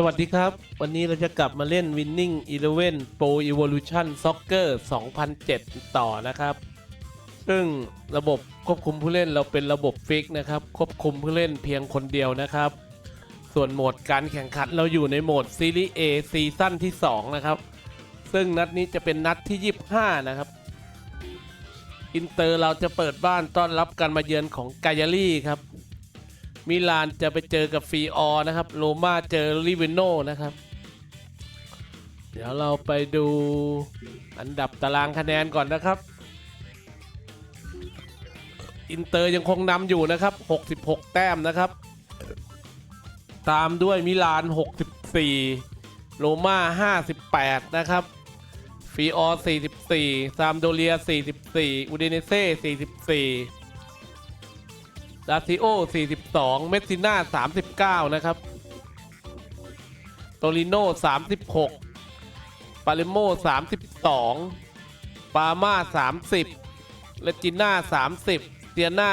สวัสดีครับ วันนี้เราจะกลับมาเล่น Winning Eleven Pro Evolution Soccer 2007 ต่อนะครับ ซึ่งระบบควบคุมผู้เล่นเราเป็นระบบฟิกนะครับ ควบคุมผู้เล่นเพียงคนเดียวนะครับ ส่วนโหมดการแข่งขันเราอยู่ในโหมดซีรีส์ A ซีซั่นที่ 2 นะครับ ซึ่งนัดนี้จะเป็นนัดที่ 25 นะครับ อินเตอร์เราจะเปิดบ้านต้อนรับการมาเยือนของกายารี่ครับ มิลานจะไปเจอกับฟีออนะครับ โรม่าเจอลิเวโนนะครับ เดี๋ยวเราไปดูอันดับตารางคะแนนก่อนนะครับ อินเตอร์ยังคงนำอยู่นะครับ 66 แต้มนะครับ ตามด้วยมิลาน 64 โรม่า 58 นะครับฟีออ44 ซามโดเรีย 44อูเดเนเซ่ 44 ลาซิโอ 42 เมสซิน่า 39 นะครับ โตริโน่36 ปาเลโม 32 ปาม่า 30 เลจิน่า 30 เตียน่า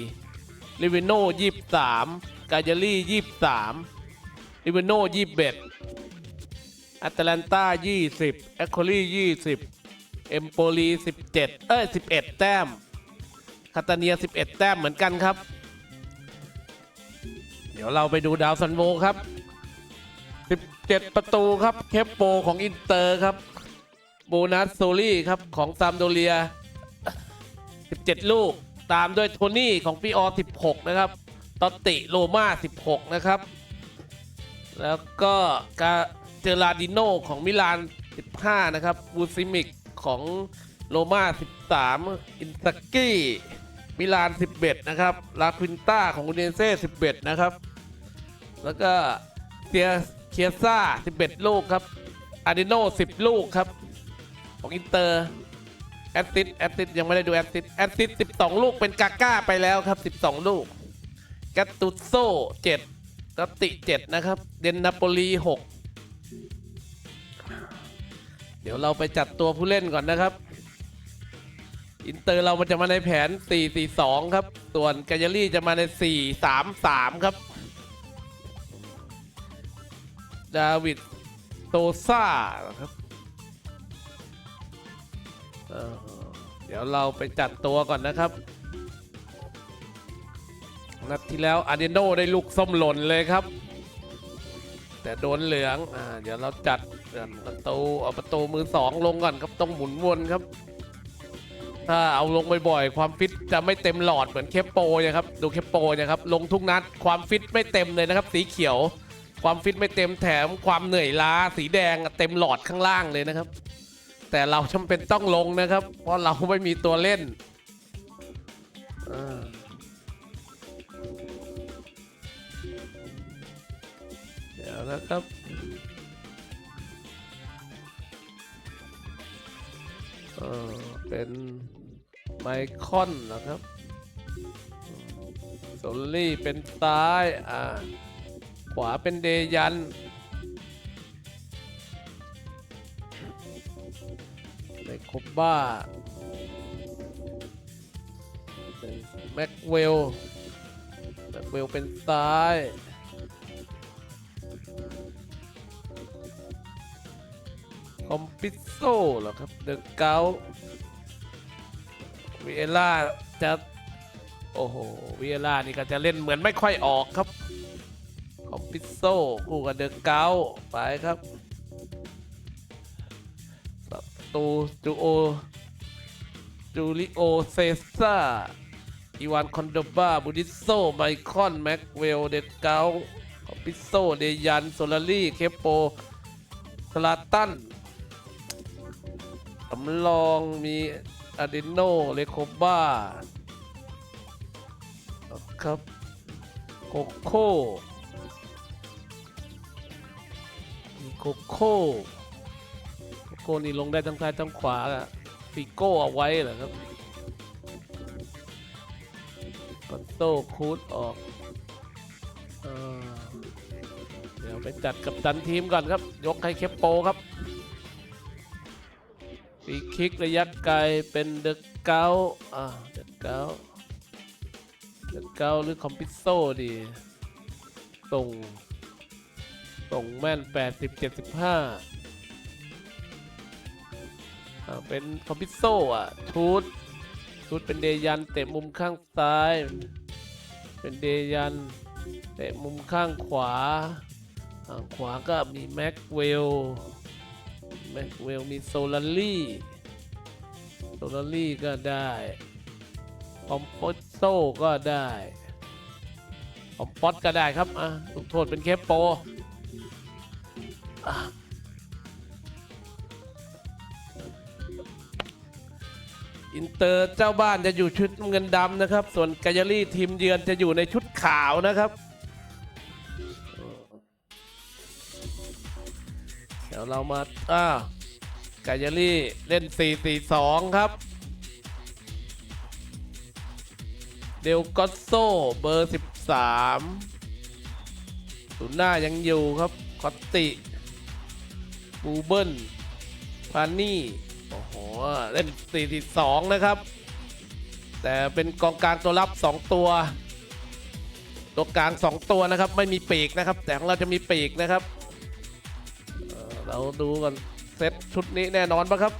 24 ลิเวโน่23 กาเยลี่ 23 ลิเวโน่21อัตแลนตา 20 แอคโคลี่ 20 เอมโปลี 17 เอ้ย 11 แต้ม คาตาเนีย 11 แต้มเหมือนกันครับ เดี๋ยวเราไปดูดาวซันโวครับ 17 ประตูครับเคปโปของอินเตอร์ครับโบนัสโซลี่ครับของซามโดเรีย 17 ลูก ตามด้วยโทนี่ของปีออ 16 นะครับตอติโรม่า16 นะครับ แล้วก็กาเจอราดิโนของมิลาน 15 นะครับบูซิมิกของโรม่า13 อินสกี้ มิลาน 11 นะครับ ลาควินต้าของอูเนเซ่11 นะครับ แล้วก็เซียเคียซ่า 11 ลูกครับอาดิโน 10 ลูกครับ ของอินเตอร์แอตติสแอตติสยังไม่ได้ดูแอตติสแอตติส12 ลูกเป็นกาก้าไปแล้วครับ 12 ลูกแกตตุโซ่7ตติ 7 นะครับ เดนนาโปลี 6 เดี๋ยวเราไปจัดตัวผู้เล่นก่อนนะครับ อินเตอร์เรามันจะมาในแผน 4-4-2 ครับ ส่วนกายารี่จะมาใน 4-3-3 ครับ ดาวิดโตซ่าครับเเดี๋ยวเราไปจัดตัวก่อนนะครับ นัดที่แล้วอาร์เดโนได้ลูกส้มหล่นเลยครับ แต่โดนเหลือง อ่า เดี๋ยวเราจัดประตูเอาประตูมือสองลงก่อนครับ ต้องหมุนวนครับ ถ้าเอาลงบ่อยๆ ความฟิตจะไม่เต็มหลอดเหมือนเคปโปนะครับ ดูเคปโปนะครับ ลงทุกนัดความฟิตไม่เต็มเลยนะครับ สีเขียว ความฟิตไม่เต็มแถมความเหนื่อยล้า สีแดงเต็มหลอดข้างล่างเลยนะครับ แต่เราจำเป็นต้องลงนะครับ เพราะเราไม่มีตัวเล่นเดี๋ยวนะครับเออเป็น ไมคอนนะครับโซลลี่เป็นซ้าย อ่า ขวาเป็นเดยัน ในคบบ้าเป็นแม็กเวล แม็กเวลเป็นซ้ายคอมปิโซเหรอครับ เดอะเกา วีเอล่าจะ โอ้โหวีเอล่านี่ก็จะเล่นเหมือนไม่ค่อยออกครับ คอมปิโซคู่กับเดอะเกาไปครับศัตรูจูโอจูริโอเซซ่าอีวานคอนโดบาบูดิโซไมคอน แม็กเวล เดอะเกาคอมปิโซ เดยัน โซลารี่ เคปโปสลาตันสำรองมี อาดิโนเลโคบ้าครับโคโค่โคโค่โคโค่นี่ลงได้ทั้งซ้ายทั้งขวาอะฟิโก้เอาไว้เหรอครับปัตโต้คูดออกเอเดี๋ยวไปจัดกับตันทีมก่อนครับ ยกให้เคปโปครับ ฟรีคิกระยะไกลเป็นเดอะเกาอ่าเดอะเกาเดอะเกาหรือคอมพิโซดีส่งส่งแม่น 80 75อ่าเป็นคอมพิโซอะชูดชูดเป็นเดยันเตะมุมข้างซ้าย เป็นเดยันเตะมุมข้างขวาข้างขวาก็มีแม็กเวล แม็กเวลมีโซลารี่โซลารี่ก็ได้คอมโพโซก็ได้คอมพอตก็ได้ครับอะลูกโทษเป็นเคปโปลอินเตอร์เจ้าบ้านจะอยู่ชุดเงินดำนะครับ ส่วนกายารี่ทีมเยือนจะอยู่ในชุดขาวนะครับ ดี๋ยวเรามาอ้ากายารี่เล่น 4-4-2 ครับ เดลกอสโซเบอร์ 13ศูนย์หน้ายังอยู่ครับ คอตติ บูเบิลพานี่ โอ้โห เล่น 4-4-2 นะครับ แต่เป็นกองกลางตัวรับ 2 ตัว ตัวกลาง 2 ตัวนะครับ ไม่มีปีกนะครับ แต่ของเราจะมีปีกนะครับ เราดูกันเซตชุดนี้แน่นอนปะครับ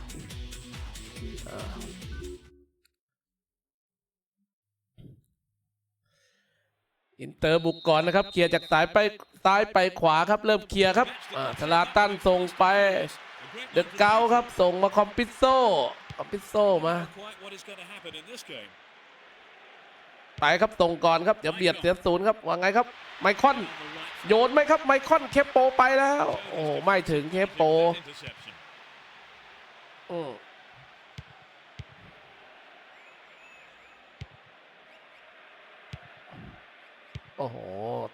อินเตอร์บุกก่อนนะครับ เคลียร์จากซ้ายไปซ้ายไปขวาครับ เริ่มเคลียร์ครับอ่าสลาตันส่งไป เดอะเกาครับ ส่งมาคอมปิโซคอมปิโซมา ไปครับส่งก่อนครับเดี๋ยวเบียดเสียศูนย์ครับว่าไงครับ ไมคอนโยนไหมครับไมคอนเคปโปไปแล้ว โอ้ไม่ถึงเคปโป Interception. อืมโอ้โห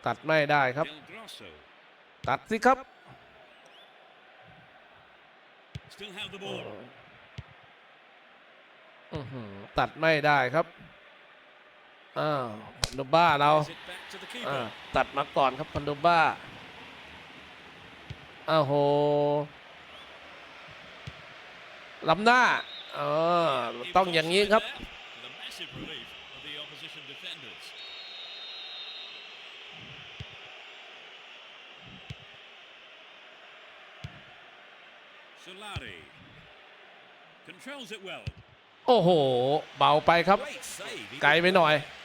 ตัดไม่ได้ครับ Del Grosso ตัดสิครับ still have the ball. อื้อหือตัดไม่ได้ครับ อ้าวพันโดบ้าเรา Is it back to the อ่า keeper? ตัดมาก่อนครับพันโดบ้าอ้าวโหล้ำหน้าอ๋อ He ต้อง was อย่างนี้ครับ there to the massive relief of the opposition defenders. Solari controls it well. โอ้โห เบาไปครับ Great save. He ไกลไปหน่อย His right foot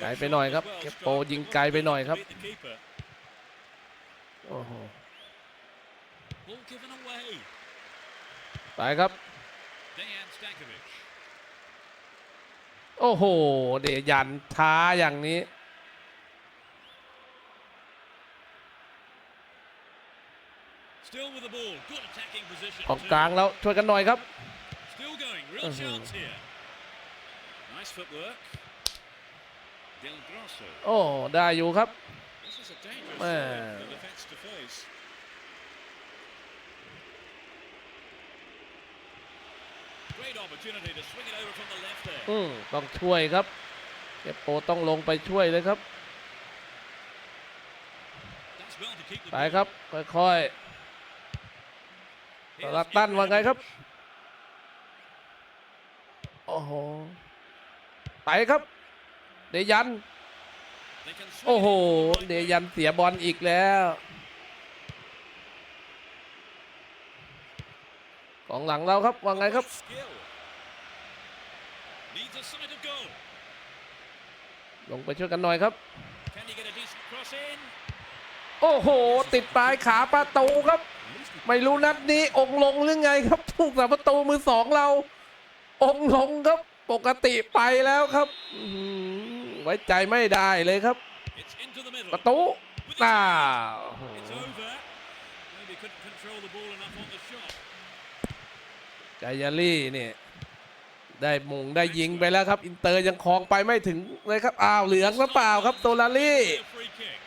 ไกลไปหน่อยครับ shot as well. เก็บโป Strong ยิง good ไกลไปหน่อยครับ beat the keeper. โอ้โห Ball given away. ไปครับ Dejan Stankovic. โอ้โห เดี๋ยวยันท้าอย่างนี้ Still with the ball. Good attacking position. ของ too. กลางแล้วช่วยกันหน่อยครับ โอ้ได้อยู่ครับ This is a dangerous Man. save for the defence to face. Great opportunity to swing it over from the left there. อืมต้องช่วยครับเก็บโปต้องลงไปช่วยเลยครับ That's well to keep the ไป ball. ครับ ค่อยๆ Here's สลักตันว่าไงครับ Ibrahimovic. โอ้โห ไปครับ เดยัน โอ้โห เดยันเสียบอลอีกแล้วของหลังเราครับว่าไงครับ ลงไปช่วยกันหน่อยครับ โอ้โห ติดปลายขาประตูครับ ไม่รู้นัดนี้องลงหรือไงครับถูกสาประตูมือสองเรา องลงครับ ปกติไปแล้วครับ ไว้ใจไม่ได้เลยครับ It's into the middle. ประตูน่าโอ้โห It's over. Maybe couldn't control the ball enough on the shot. กายาลี่เนี่ยได้มงได้ยิงไปแล้วครับ อินเตอร์ยังคลองไปไม่ถึงเลยครับ อ้าวเหลืองหรือเปล่าครับโซลารี่ A free kick.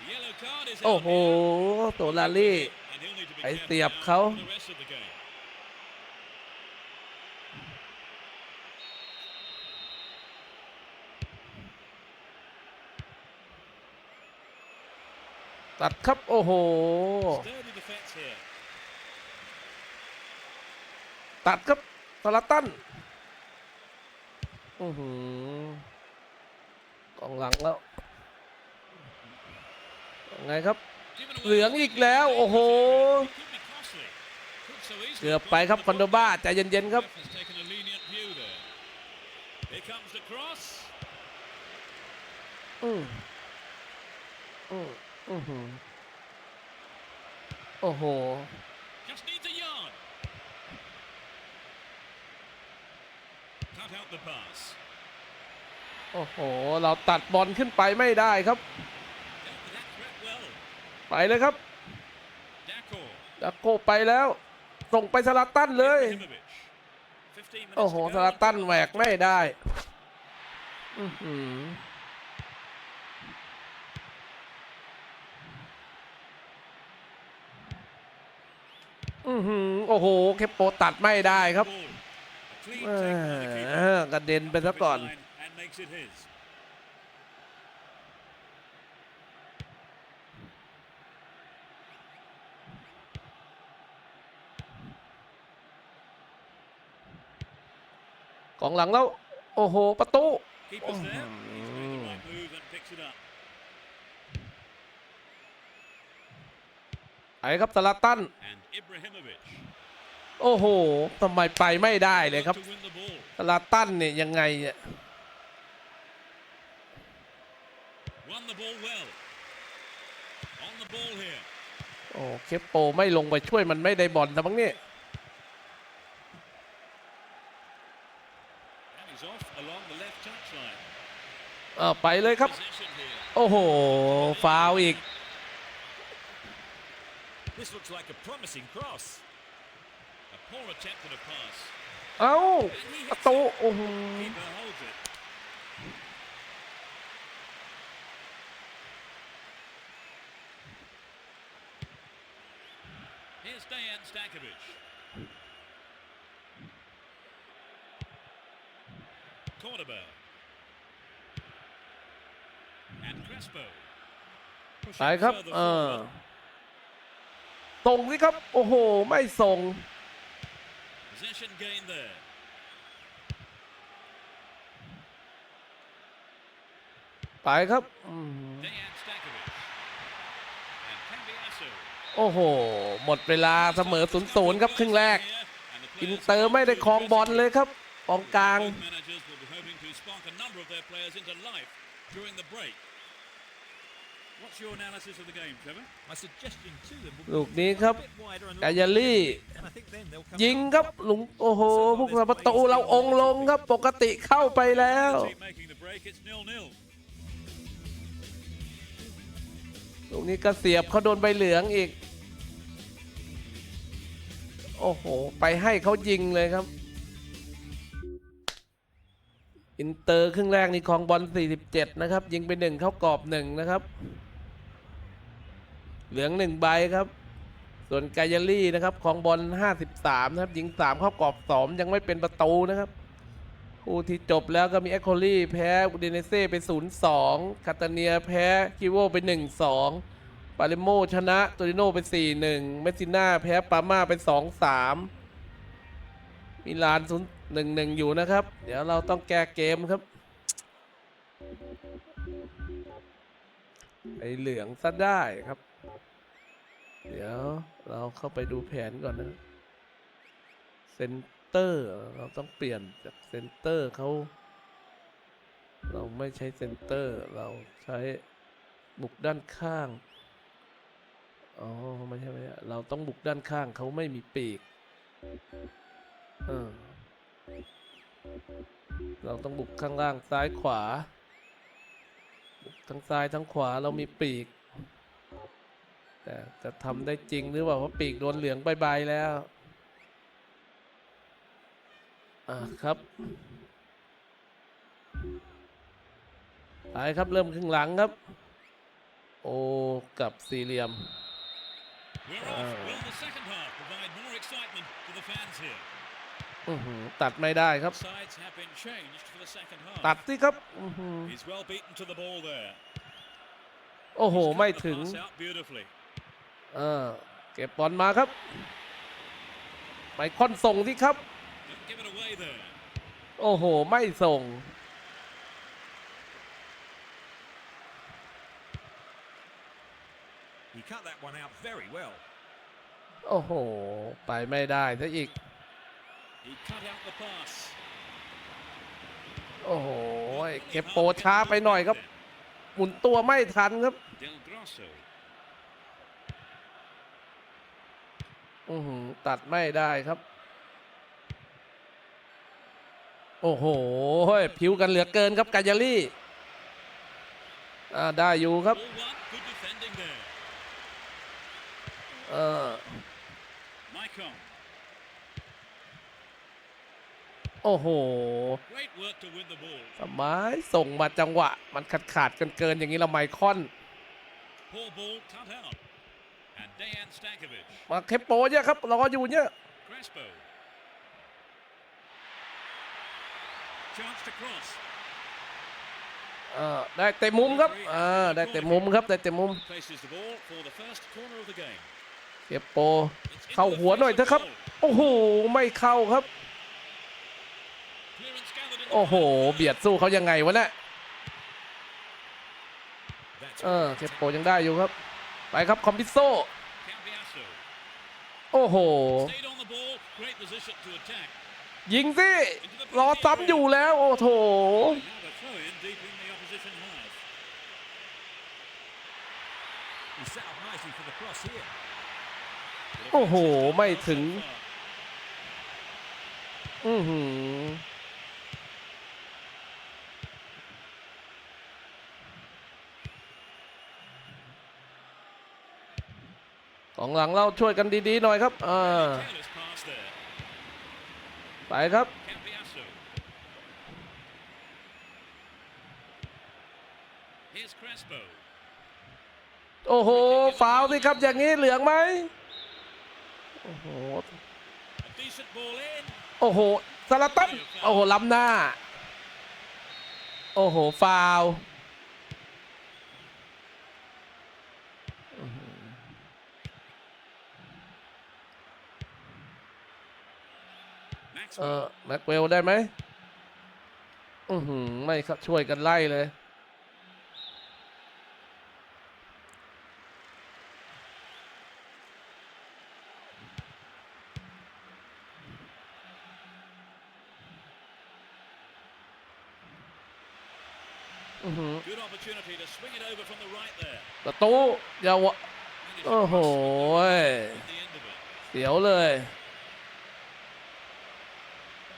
The yellow card is โอ้ out โห here. โซลารี่ And he'll need to be ไป careful เสียบ now เขา for the rest of the game. ตัดครับโอ้โห Sturdy defence here. ตัดครับสลัตตันอือหือกองหลังแล้วไงครับ Given away เหลืองอีกแล้ว โอ้โห could be costly. Could so easily เกือบไปครับคอนโดบ้าใจเย็นๆครับ Ref has taken a lenient view there. Here comes the cross. อืมอืม อือหือโอ้โห Just needs a yard. Cut out the pass. โอ้โห เราตัดบอลขึ้นไปไม่ได้ครับ Dealt with that threat well. ไปเลยครับ Dacor. ดักโกไปแล้ว ส่งไปสลัตตันเลย Ibrahimovic. 15 minutes โอ้โห to ส go. ลัตตันแหวกไม่ได้ อือหืออือหือ โอ้โหเคปโปตัดไม่ได้ครับกระเด็นไปซะก่อนกองหลังแล้ว โอ้โห ประตู ไปครับสลัตตัน And Ibrahimovic. โอ้โหทำไมไปไม่ได้เลยครับ To win the ball. สลัตตันเนี่ยยังไงเนี่ย Won the ball well. On the ball here. โอ้เคปโปไม่ลงไปช่วยมันไม่ได้บอลนะมั้งเนี่ย And he's off along the left touchline. อ้าวไปเลยครับ Possession here. โอ้โห ฟาวล์อีก This looks like a promising cross. A poor attempt at a pass. เอ้า ประตู โอ้โห Keeper holds it. Here's Dejan Stankovic. Cordoba. And Crespo. ไปครับ further เออ forward. ส่งสิครับ โอ้โห ไม่ส่ง Possession gain there. ไปครับอืม Dejan Stankovic. And Cambiasso. โอ้โห หมดเวลาเสมอศูนย์ศูนย์ครับ ครึ่งแรก อินเตอร์ไม่ได้ครองบอลเลยครับกองกลาง Both managers will be hoping to spark a number of their players into life during the break. ลูกนี้ครับ be a bit wider and กายาลี่ and I think then they'll come ยิงครับลุงโอ้โหพวกเราประตูเราองค์ลงครับปกติเข้าไปแล้ว Team making the break, it's nil-nil. ลูกนี้ก็เสียบเขาโดนใบเหลืองอีก โอ้โห ไปให้เขายิงเลยครับ อินเตอร์ครึ่งแรกนี่ครองบอล 47 นะครับ ยิงไปหนึ่งเข้ากรอบหนึ่งนะครับ เหลืองหนึ่งใบครับ ส่วนกายลี่นะครับครองบอล53นะครับยิง3เข้ากรอบ2ยังไม่เป็นประตูนะครับ คู่ที่จบแล้วก็มีแอคโคลี่แพ้อุดิเนเซ่ไป0-2คาตาเนียแพ้คิโวไป1-2ปาเลโมชนะโตริโนไป4-1เมสซิน่าแพ้ปาม่าไป2-3มิลาน0 1-1อยู่นะครับ เดี๋ยวเราต้องแก้เกมครับไปเหลืองซะได้ครับ เดี๋ยวเราเข้าไปดูแผนก่อนนะเซนเตอร์เราต้องเปลี่ยนจากเซนเตอร์เขาเราไม่ใช้เซนเตอร์ เราใช้บุกด้านข้าง อ๋อ ไม่ใช่ไม่ใช่เราต้องบุกด้านข้างเขาไม่มีปีก เออ เราต้องบุกข้างล่างซ้ายขวา บุกทั้งซ้ายทั้งขวาเรามีปีก แต่จะทำได้จริงหรือเปล่าเพราะปีกโดนเหลืองใบๆแล้ว อ่าครับ ไปครับเริ่มครึ่งหลังครับ โอกับสี่เหลี่ยม We're off. Will the second half provide more excitement to the fans here? อื้อหือตัดไม่ได้ครับ Sides have been changed for the second ตัด half. สิครับอื้อหือ He's well beaten to the ball there. โอ้โห He's cut ไม่ the ถึง pass out beautifully. เออเก็บบอลมาครับ ไปคอนส่งสิครับ Didn't give it away there. โอ้โห ไม่ส่ง He cut that one out very well. โอ้โห ไปไม่ได้ซะอีก He cut out the pass. โอ้โห เก็บโปรช้าไปหน่อยครับ หมุนตัวไม่ทันครับ อือตัดไม่ได้ครับ โอ้โหผิวกันเหลือเกินครับกายาลี่ได้อยู่ครับเออโอ้โห สมัยส่งมาจังหวะ มันขาดขาดกันเกินอย่างนี้ละไมคอน มาเคปโปเนี่ยครับรออยู่เนี่ย Crespo. Chance to cross. เออได้เต็มมุมครับอ่าได้เต็มมุมครับได้เต็มมุม Places the ball for the first corner of the game. เคปโป It's into เข้า the หัวหน่อย face เถอะครับ of goal. โอ้โห ไม่เข้าครับ Clearance gathered in the โอ้โห middle. เบียดสู้เขายังไงวะเนี่ย That's เออ great เคป attack. โปยังได้อยู่ครับ ไปครับคอมพิโซโอ้โห ยิงสิรอซ้ำอยู่แล้ว โอ้โถโอ้โห ไม่ถึง อือหือ องหลังเราช่วยกันดีๆหน่อยครับอ่าไปครับโอ้โหฟาวสิครับอย่างนี้เหลืองไหมโอ้โหโอ้โหสลับตันโอ้โหล้ำหน้า โอ้โหฟาว เอ Maxwell. อแม็กเวลได้ไหมอือหือไม่ครับช่วยกันไล่เลยอือหือ Good opportunity to swing it over from the right there. ประตูอย่าวะ Managed to โอ้โห cross at the end of it. เสียวเลย อ้าว Danger area. We're almost in the final quarter of an hour. Solari.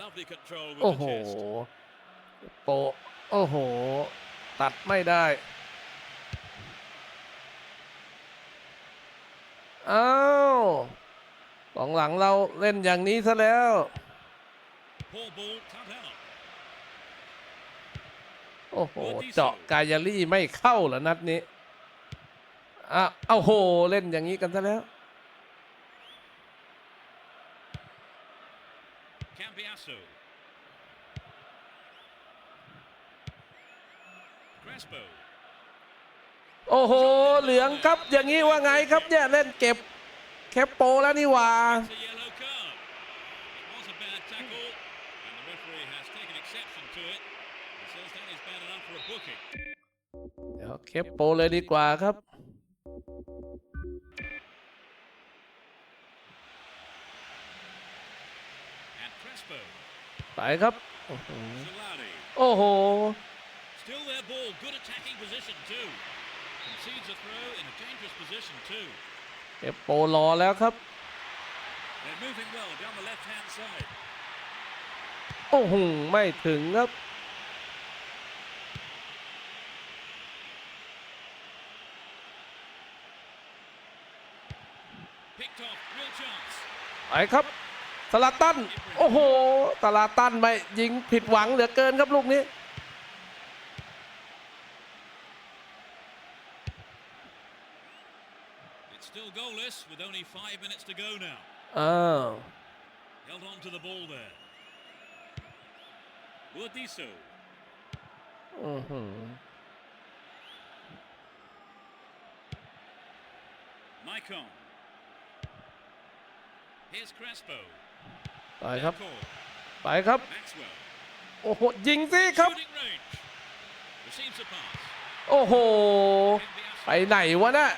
Lovely control with โอ้ the โห chest. โปะโอ้โห ตัดไม่ได้ อ้าวกองหลังเราเล่นอย่างนี้ซะแล้ว Poor ball cut out. โอ้โห เจาะกายาลี่ไม่เข้าเหรอนัดนี้อะเอาโห เล่นอย่างนี้กันซะแล้ว Cambiasso. Crespo. โอ้โห เหลืองครับอย่างนี้ว่าไงครับเนี่ย เล่นเก็บ แคปโปแล้วนี่หว่า It's a yellow card. It was a bad tackle, and the referee has taken exception to it. He says that is bad enough for a booking. เดี๋ยวเคปโปเลยดีกว่าครับ And Crespo. ไปครับ โอ้โห Solari. โอ้โห Still their ball. Good attacking position too. Concedes a throw in a dangerous position too. เคปโปรอแล้วครับ They're moving well down the left-hand side. โอ้โห ไม่ถึงครับ ไปครับสลาตัน โอ้โหสลาตันไม่ยิงผิดหวังเหลือเกินครับลูกนี้ It's still goalless with only five minutes to go now. อ้าว Held on to the ball there. Urdiso. อือหือ Maicon. Icon. Here's Crespo. ไปครับ Call. ไปครับ Maxwell. โอ้โห ยิงสิครับ Shooting range. Receives a pass. โอ้โห Can ไปไหนวะน่ะ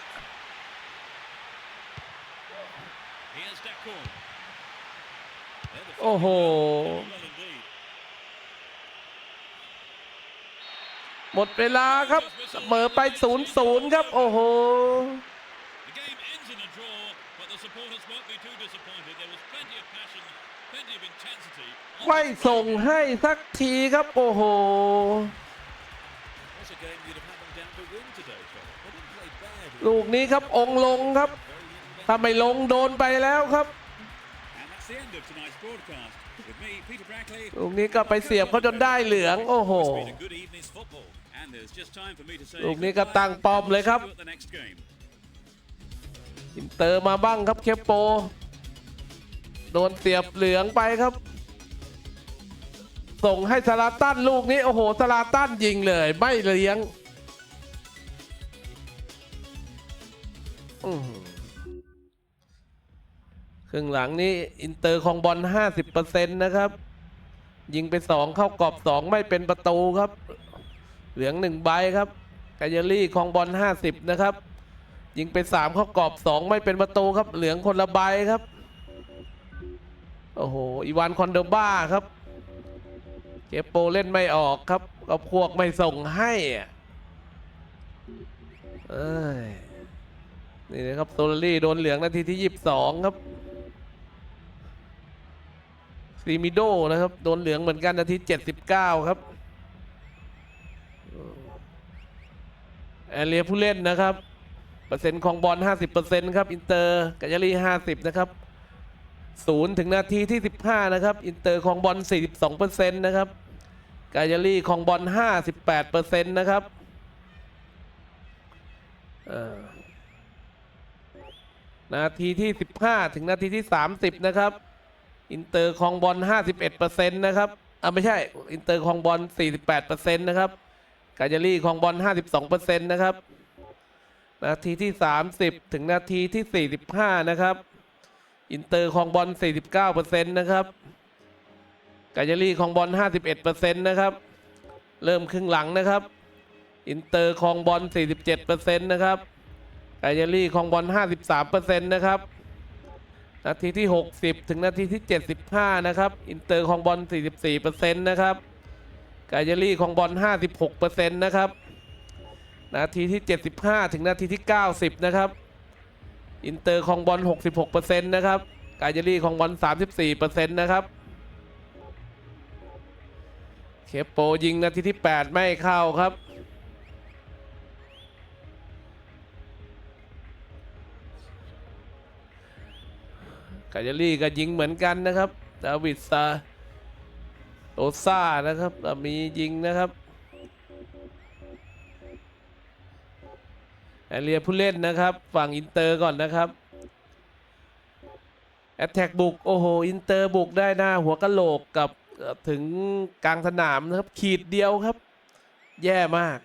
Here's Dakor. They're the โอ้โห well indeed. หมดเวลาครับเสมอไป0ูนย์ศูนย์ครับ โอ้โห The game ends in a draw, but the supporters won't be too disappointed. There was plenty of passion, plenty of intensity. on ไม่ the ส่งให้สักทีครับโอ้โห That's a game you'd have had them down to win today, Tom. They didn't play bad. ลูกนี้ครับองค์ลงครับ ถ้าไม่ลงโดนไปแล้วครับ And that's the end of tonight's broadcast. With me, Peter Brackley. ลูกนี้ก็ไปเสียบเขาจนได้เหลือง โอ้โห It's been a good evening's football. And there's just time for me to say ลูกนี้ก็ goodbye. ตั้งป้อมเลยครับ See you at the next game. อินเตอร์มาบ้างครับเคปโป โดนเสียบเหลืองไปครับ ส่งให้สลาตันลูกนี้โอ้โหสลาตันยิงเลย ไม่เลี้ยงอื้อหือครึ่งหลังนี้อินเตอร์ของบอล 50%นะครับ ยิงไป 2 เข้ากรอบ 2 ไม่เป็นประตูครับ เหลือง 1 ใบครับกายลี่ของบอล 50 นะครับ ยิงไป3เข้ากรอบ 2 ไม่เป็นประตูครับ เหลืองคนละใบครับ โอ้โห อีวานคอนเดบ้าครับ เจโปเล่นไม่ออกครับก็พวกไม่ส่งให้อะเอ้ยนี่นะครับโซลารี่โดนเหลืองนาทีที่ 22 ครับซีมิโดนะครับ โดนเหลืองเหมือนกันนาที 79 ครับแอเรียผู้เล่นนะครับ เปอร์เซ็นต์ของบอล 50%ครับ อินเตอร์กัจจารี50 นะครับศูนย์ถึงนาทีที่ 15 นะครับ อินเตอร์ของบอล 42%นะครับ กาญารีของบอล 58%นะครับเอ่อนาทีที่ 15 ถึงนาทีที่ 30 นะครับ อินเตอร์ของบอล 51%นะครับอ่าไม่ใช่ อินเตอร์ของบอล 48%นะครับ กาญารีของบอล 52%นะครับ นาทีที่ 30 ถึงนาทีที่ 45 นะครับ อินเตอร์ของบอล 49%นะครับกายาลีของบอล 51%นะครับ เริ่มครึ่งหลังนะครับ อินเตอร์ของบอล 47%นะครับกายาลีของบอล 53%นะครับนาทีที่ 60 ถึงนาทีที่ 75 นะครับ อินเตอร์ของบอล 44%นะครับกายาลีของบอล 56%นะครับ นาทีที่ 75 ถึงนาทีที่ 90 นะครับ อินเตอร์ของบอล 66%นะครับ กาเจรี่ของบอล 34%นะครับ เคปโปยิงนาทีที่ 8 ไม่เข้าครับ กาเจรี่ก็ยิงเหมือนกันนะครับ ดาวิดซาโอซ่านะครับมียิงนะครับ แอเรียผู้เล่นนะครับ ฝั่งอินเตอร์ก่อนนะครับแอตแทกบุก โอ้โห อินเตอร์บุกได้หน้าหัวกะโหลกกับถึงกลางสนามนะครับ ขีดเดียวครับ แย่มาก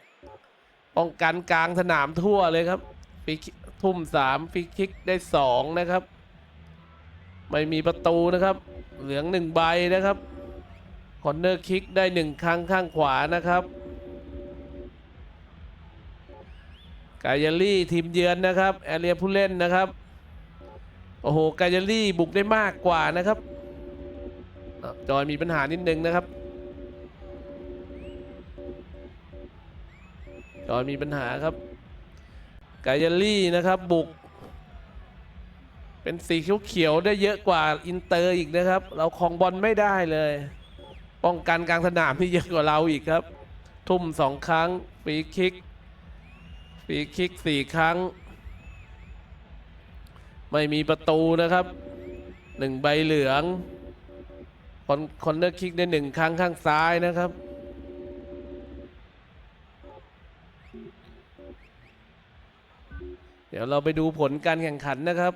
ป้องกันกลางสนามทั่วเลยครับฟิกทุ่มสามฟีคิกได้สองนะครับ ไม่มีประตูนะครับ เหลืองหนึ่งใบนะครับคอนเนอร์คิกได้หนึ่งครั้งข้างขวานะครับ กายาลี่ทีมเยือนนะครับแอเรียผู้เล่นนะครับ โอ้โหกายาลี่บุกได้มากกว่านะครับอะจอยมีปัญหานิดนึงนะครับจอยมีปัญหาครับกายาลี่นะครับบุก เป็นสีเขียวๆได้เยอะกว่าอินเตอร์อีกนะครับ เราครองบอลไม่ได้เลย ป้องกันกลางสนามที่เยอะกว่าเราอีกครับ ทุ่มสองครั้งฟรีคิก ฟรีคิกสี่ครั้ง ไม่มีประตูนะครับหนึ่งใบเหลืองคอนคอนเนอร์คิกได้หนึ่งครั้งข้างซ้ายนะครับ เดี๋ยวเราไปดูผลการแข่งขันนะครับ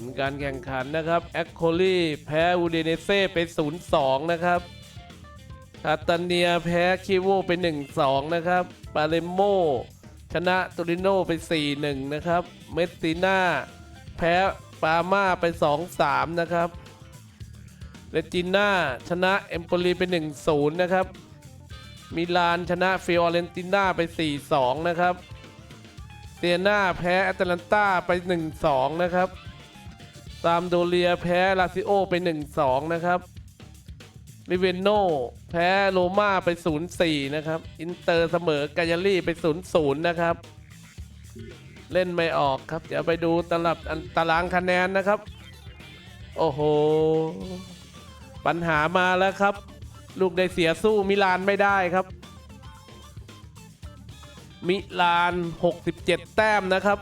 ลการแข่งขันนะครับแอคโคลีแพ้อูเดเนเซ่ไป 0-2 นะครับคาตาเนียแพ้คิโวไป 1-2 นะครับปาเลโมชนะตูริโนไป 4-1 นะครับ เมสติน่าแพ้ปาม่าไป 2-3 นะครับเรจิน่าชนะเอมโปลีไป 1-0 นะครับ มิลานชนะฟิออเรนติน่าไป 4-2 นะครับเซียนาแพ้แอตแลนตาไป 1-2 นะครับ ตามโดเรียแพ้ลาซิโอไป 1-2 นะครับลิเวนโนแพ้โรม่าไป 0-4 นะครับ อินเตอร์เสมอกายาลี่ไป 0-0 นะครับ เล่นไม่ออกครับ เดี๋ยวไปดูตลับตารางคะแนนนะครับ โอ้โห ปัญหามาแล้วครับ ลูกได้เสียสู้มิลานไม่ได้ครับ มิลาน 67 แต้มนะครับ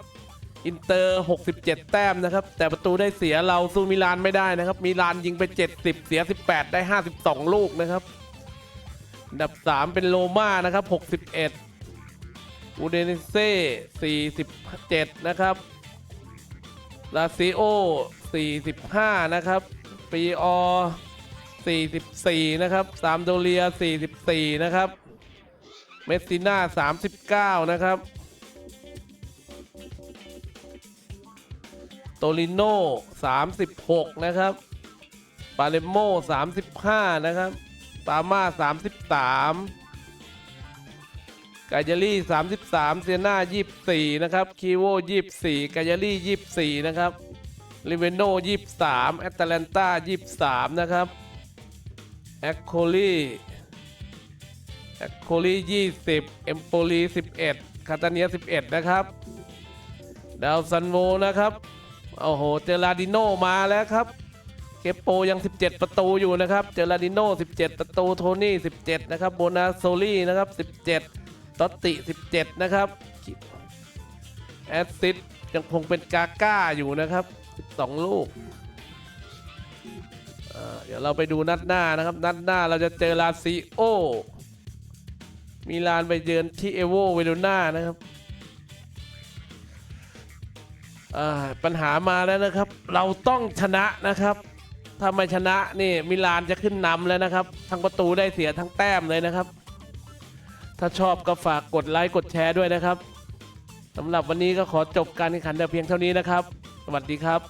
อินเตอร์ 67 แต้มนะครับ แต่ประตูได้เสียเราสู้มิลานไม่ได้นะครับ มิลานยิงไป 70 เสีย 18 ได้ 52 ลูกนะครับอันดับ 3 เป็นโรมานะครับ 61 อูเดเนเซ่47 นะครับ ลาซิโอ 45 นะครับปีออ44 นะครับซามโดเรีย 44 นะครับ เมสซิน่า 39 นะครับ โตลิโน่36 นะครับปาเลโม่35 นะครับปาม่า33 กายาลี่ 33 เซียนา24 นะครับ คีโว 24 กายาลี่ 24 นะครับลิเวโน่23 แอตแลนต้า 23 นะครับ แอคโคลีแอคโคลี20 เอมโปลี 11 คาตาเนีย 11 นะครับ ดาวซันโวนะครับ โอ้โห เจอราดิโนมาแล้วครับเคปโปยัง 17 ประตูอยู่นะครับ เจอราดิโน17 ประตู โทนี่ 17 นะครับ โบนาโซลี่นะครับ 17ตอตติ 17 นะครับ แอสซิดยังคงเป็นกาก้าอยู่นะครับ 12 ลูกเอ่อเดี๋ยวเราไปดูนัดหน้านะครับ นัดหน้าเราจะเจอลาซิโอมีลานไปเยือนที่เอโวเวโรนานะครับ ปัญหามาแล้วนะครับ เราต้องชนะนะครับ ถ้าไม่ชนะนี่มิลานจะขึ้นนำแล้วนะครับ ทั้งประตูได้เสียทั้งแต้มเลยนะครับ ถ้าชอบก็ฝากกดไลค์กดแชร์ด้วยนะครับสำหรับวันนี้ก็ขอจบการแข่งขันแต่เพียงเท่านี้นะครับ สวัสดีครับ